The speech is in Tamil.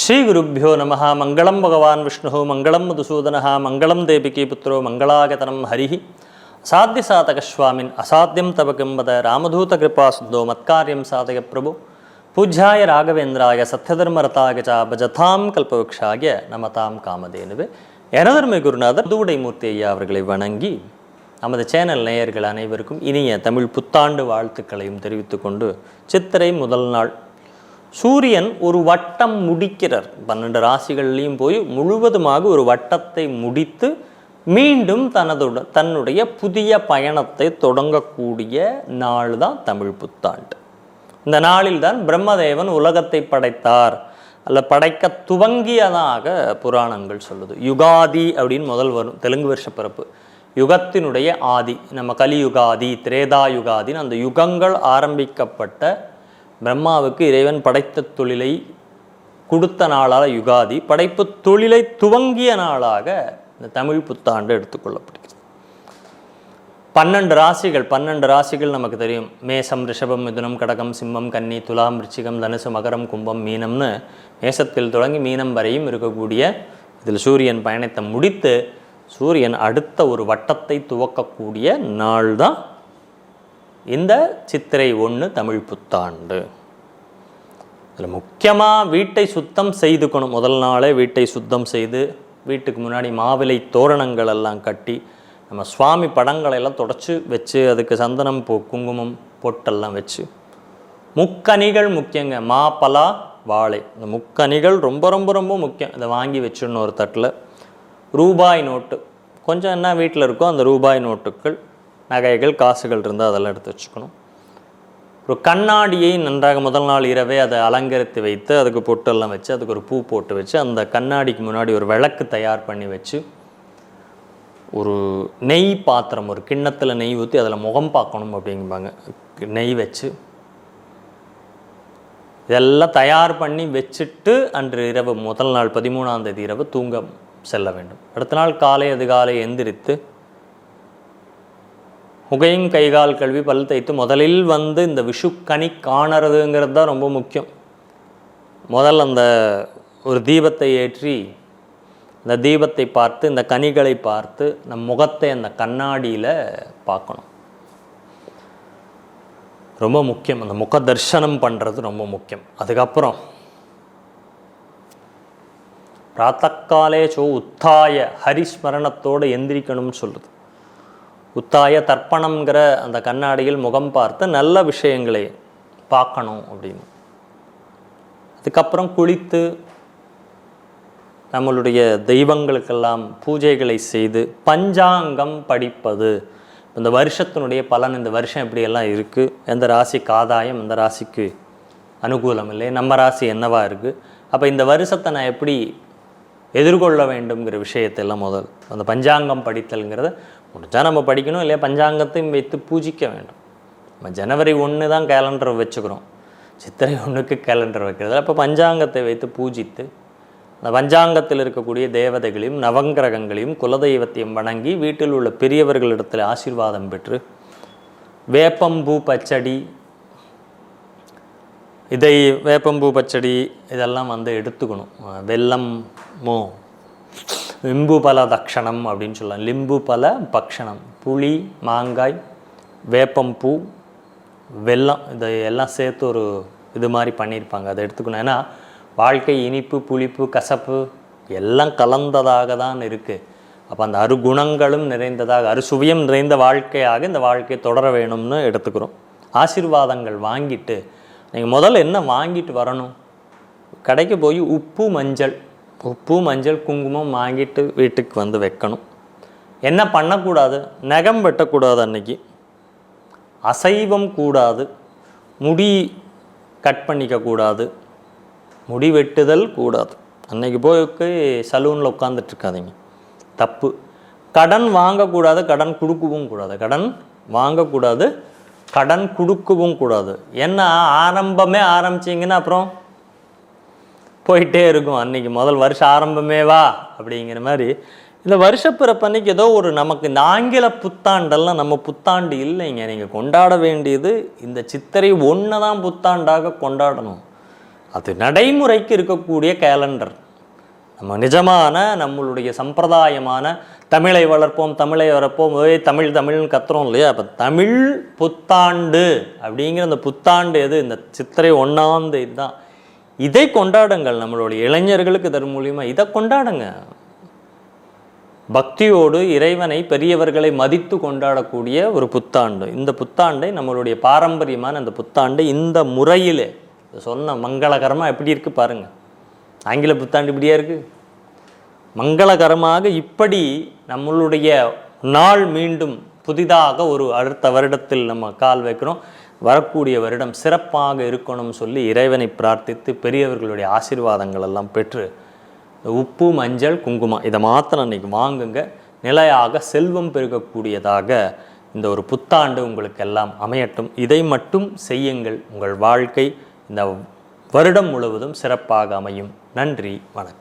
ஸ்ரீகுருப்போ நம மங்களம் பகவான் விஷ்ணு. மங்களம் மதுசூதன மங்களம் தேபிகி புத்திரோ. மங்களாகதனம் ஹரி சாத்தியசாதகஸ்வாமின் அசாத்தியம் தபகிம்பத ராமதூத கிருபா சுந்தோ மத்காரியம் சாதக பிரபு. பூஜ்யாய ராகவேந்திராய சத்யதர்மரதாய ச பஜதாம் கல்பவக்ஷாய நமதாம் காமதேனுவே. எனதர்மை குருநாதர் தூடை மூர்த்தி ஐயா அவர்களை வணங்கி நமது சேனல் நேயர்கள் அனைவருக்கும் இனிய தமிழ் புத்தாண்டு வாழ்த்துக்களையும் தெரிவித்துக்கொண்டு சித்திரை முதல் நாள் சூரியன் ஒரு வட்டம் முடிக்கிறார். பன்னெண்டு ராசிகள்லேயும் போய் முழுவதுமாக ஒரு வட்டத்தை முடித்து மீண்டும் தனதுட தன்னுடைய புதிய பயணத்தை தொடங்கக்கூடிய நாள் தான் தமிழ் புத்தாண்டு. இந்த நாளில் தான் பிரம்மதேவன் உலகத்தை படைத்தார். அல்ல படைக்க துவங்கியதாக புராணங்கள் சொல்லுது. யுகாதி அப்படின்னு முதல் வரும் தெலுங்கு வருஷ பிறப்பு. யுகத்தினுடைய ஆதி நம்ம கலியுகாதி திரேதா யுகாதின்னு அந்த யுகங்கள் ஆரம்பிக்கப்பட்ட பிரம்மாவுக்கு இறைவன் படைத்த தொழிலை கொடுத்த நாளாக யுகாதி படைப்பு தொழிலை துவங்கிய நாளாக இந்த தமிழ் புத்தாண்டு எடுத்துக்கொள்ளப்படுகிறது. பன்னெண்டு ராசிகள் பன்னெண்டு ராசிகள் நமக்கு தெரியும். மேசம் ரிஷபம் மிதுனம் கடகம் சிம்மம் கன்னி துலாம் ரிச்சிகம் தனுசு மகரம் கும்பம் மீனம்னு மேசத்தில் தொடங்கி மீனம் வரையும் இருக்கக்கூடிய இதில் சூரியன் பயணத்தை முடித்து சூரியன் அடுத்த ஒரு வட்டத்தை துவக்கக்கூடிய நாள் தான் இந்த சித்திரை ஒன்று தமிழ் புத்தாண்டு. இதில் முக்கியமாக வீட்டை சுத்தம் செய்துக்கணும். முதல் நாளே வீட்டை சுத்தம் செய்து வீட்டுக்கு முன்னாடி மாவிலை தோரணங்கள் எல்லாம் கட்டி நம்ம சுவாமி படங்களை எல்லாம் தொடச்சி வச்சு அதுக்கு சந்தனம் பூ குங்குமம் பொட்டெல்லாம் வச்சு. முக்கணிகள் முக்கியங்க. மா பலா வாழை. இந்த முக்கணிகள் ரொம்ப ரொம்ப ரொம்ப முக்கியம். இதை வாங்கி வச்சிடணும் ஒரு தட்டில். ரூபாய் நோட்டு. கொஞ்சம் என்ன வீட்டில் இருக்கோ அந்த ரூபாய் நோட்டுகள் நகைகள் காசுகள் இருந்தால் அதெல்லாம் எடுத்து வச்சுக்கணும். ஒரு கண்ணாடியை நன்றாக முதல் நாள் இரவே அதை அலங்கரித்து வைத்து அதுக்கு பொட்டெல்லாம் வச்சு அதுக்கு ஒரு பூ போட்டு வச்சு அந்த கண்ணாடிக்கு முன்னாடி ஒரு விளக்கு தயார் பண்ணி வச்சு ஒரு நெய் பாத்திரம் ஒரு கிண்ணத்தில் நெய் ஊற்றி அதில் முகம் பார்க்கணும் அப்படிங்குவாங்க நெய் வச்சு இதெல்லாம் தயார் பண்ணி வச்சுட்டு அன்று இரவு முதல் நாள் பதிமூணாம் தேதி இரவு தூங்க செல்ல வேண்டும். அடுத்த நாள் காலை அதிகாலை எந்திரித்து முகையும் கைகால் கழுவி பல் தைத்து முதலில் வந்து இந்த விஷுக்கனி காணறதுங்கிறது தான் ரொம்ப முக்கியம். முதல் அந்த ஒரு தீபத்தை ஏற்றி இந்த தீபத்தை பார்த்து இந்த கனிகளை பார்த்து நம் முகத்தை அந்த கண்ணாடியில் பார்க்கணும். ரொம்ப முக்கியம். அந்த முக தர்சனம் பண்ணுறது ரொம்ப முக்கியம். அதுக்கப்புறம் பிராத்தக்காலே சோ உத்தாய ஹரிஸ்மரணத்தோடு எந்திரிக்கணும்னு சொல்லுது உத்தாய தர்ப்பணம்ங்கிற அந்த கண்ணாடியில் முகம் பார்த்து நல்ல விஷயங்களை பார்க்கணும் அப்படின்னு. அதுக்கப்புறம் குளித்து நம்மளுடைய தெய்வங்களுக்கெல்லாம் பூஜைகளை செய்து பஞ்சாங்கம் படிப்பது. இந்த வருஷத்தினுடைய பலன் இந்த வருஷம் எப்படியெல்லாம் இருக்குது எந்த ராசிக்கு ஆதாயம் எந்த ராசிக்கு அனுகூலம் இல்லை? நம்ம ராசி என்னவா இருக்குது அப்போ இந்த வருஷத்தை நான் எப்படி எதிர்கொள்ள வேண்டுங்கிற விஷயத்தெல்லாம் முதல் அந்த பஞ்சாங்கம் படித்தல்ங்கிறத முடிஞ்சால் நம்ம படிக்கணும் இல்லையா? பஞ்சாங்கத்தையும் வைத்து பூஜிக்க வேண்டும். நம்ம ஜனவரி ஒன்று தான் கேலண்டர் வச்சுக்கிறோம். சித்திரை ஒன்றுக்கு கேலண்டர் வைக்கிறதுல அப்போ பஞ்சாங்கத்தை வைத்து பூஜித்து அந்த பஞ்சாங்கத்தில் இருக்கக்கூடிய தேவதைகளையும் நவங்கிரகங்களையும் குலதெய்வத்தையும் வணங்கி வீட்டில் உள்ள பெரியவர்களிடத்தில் ஆசீர்வாதம் பெற்று வேப்பம்பூ பச்சடி இதை வேப்பம்பூ பச்சடி இதெல்லாம் வந்து எடுத்துக்கணும். வெல்லம் மோ லிம்பு பல தக்ஷணம் அப்படின்னு சொல்லலாம். லிம்பு பல பக்ஷணம். புளி மாங்காய் வேப்பம்பூ வெல்லம் இதை எல்லாம் சேர்த்து ஒரு இது மாதிரி பண்ணியிருப்பாங்க. அதை எடுத்துக்கணும். ஏன்னா வாழ்க்கை இனிப்பு புளிப்பு கசப்பு எல்லாம் கலந்ததாக தான் இருக்குது அப்போ அந்த அருகுணங்களும் நிறைந்ததாக அறுசுவையும் நிறைந்த வாழ்க்கையாக இந்த வாழ்க்கையை தொடர வேணும்னு எடுத்துக்கிறோம். ஆசீர்வாதங்கள் வாங்கிட்டு நீங்கள் முதல்ல என்ன வாங்கிட்டு வரணும்? கடைக்கு போய் உப்பு மஞ்சள் உப்பு மஞ்சள் குங்குமம் வாங்கிட்டு வீட்டுக்கு வந்து வைக்கணும். என்ன பண்ணக்கூடாது? நகம் வெட்டக்கூடாது அன்னைக்கு. அசைவம் கூடாது. முடி கட் பண்ணிக்கக்கூடாது. முடி வெட்டுதல் கூடாது. அன்னைக்கு போய்க்கு சலூனில் உட்காந்துட்ருக்காதீங்க தப்பு. கடன் வாங்கக்கூடாது கடன் கொடுக்கவும் கூடாது. கடன் வாங்கக்கூடாது கடன் கொடுக்கவும் கூடாது. ஏன்னா ஆரம்பமே ஆரம்பிச்சிங்கன்னா அப்புறம் போயிட்டே இருக்கும். அன்னைக்கு முதல் வருஷம் ஆரம்பமே வா அப்படிங்கிற மாதிரி. இந்த வருஷப்பிறப்பு அன்றைக்கி ஏதோ ஒரு நமக்கு இந்த ஆங்கில புத்தாண்டெல்லாம் நம்ம புத்தாண்டு இல்லைங்க. நீங்கள் கொண்டாட வேண்டியது இந்த சித்திரை ஒன்று தான் புத்தாண்டாக கொண்டாடணும். அது நடைமுறைக்கு இருக்கக்கூடிய கேலண்டர் நம்ம நிஜமான நம்மளுடைய சம்பிரதாயமான தமிழை வளர்ப்போம் தமிழை வளர்ப்போம் ஏய் தமிழ் தமிழ்னு கத்துறோம் இல்லையா? அப்போ தமிழ் புத்தாண்டு அப்படிங்கிற அந்த புத்தாண்டு எது? இந்த சித்திரை ஒன்றாம் தேதி தான். இதை கொண்டாடுங்கள். நம்மளுடைய இளைஞர்களுக்கு இதன் மூலியமாக இதை கொண்டாடுங்க. பக்தியோடு இறைவனை பெரியவர்களை மதித்து கொண்டாடக்கூடிய ஒரு புத்தாண்டு. இந்த புத்தாண்டை நம்மளுடைய பாரம்பரியமான அந்த புத்தாண்டை இந்த முறையிலே சொன்ன மங்களகரமாக எப்படி இருக்குது பாருங்க. ஆங்கில புத்தாண்டு இப்படியா இருக்குது மங்களகரமாக இப்படி நம்மளுடைய நாள் மீண்டும் புதிதாக ஒரு அடுத்த வருடத்தில் நம்ம கால் வைக்கிறோம். வரக்கூடிய வருடம் சிறப்பாக இருக்கணும்னு சொல்லி இறைவனை பிரார்த்தித்து பெரியவர்களுடைய ஆசீர்வாதங்கள் எல்லாம் பெற்று உப்பு மஞ்சள் குங்குமம் இதை மாத்திரம் அன்னைக்கு வாங்குங்க. நிலையாக செல்வம் பெருகக்கூடியதாக இந்த ஒரு புத்தாண்டு உங்களுக்கு எல்லாம் அமையட்டும். இதை மட்டும் செய்யுங்கள். உங்கள் வாழ்க்கை இந்த வருடம் முழுவதும் சிறப்பாக அமையும். நன்றி வணக்கம்.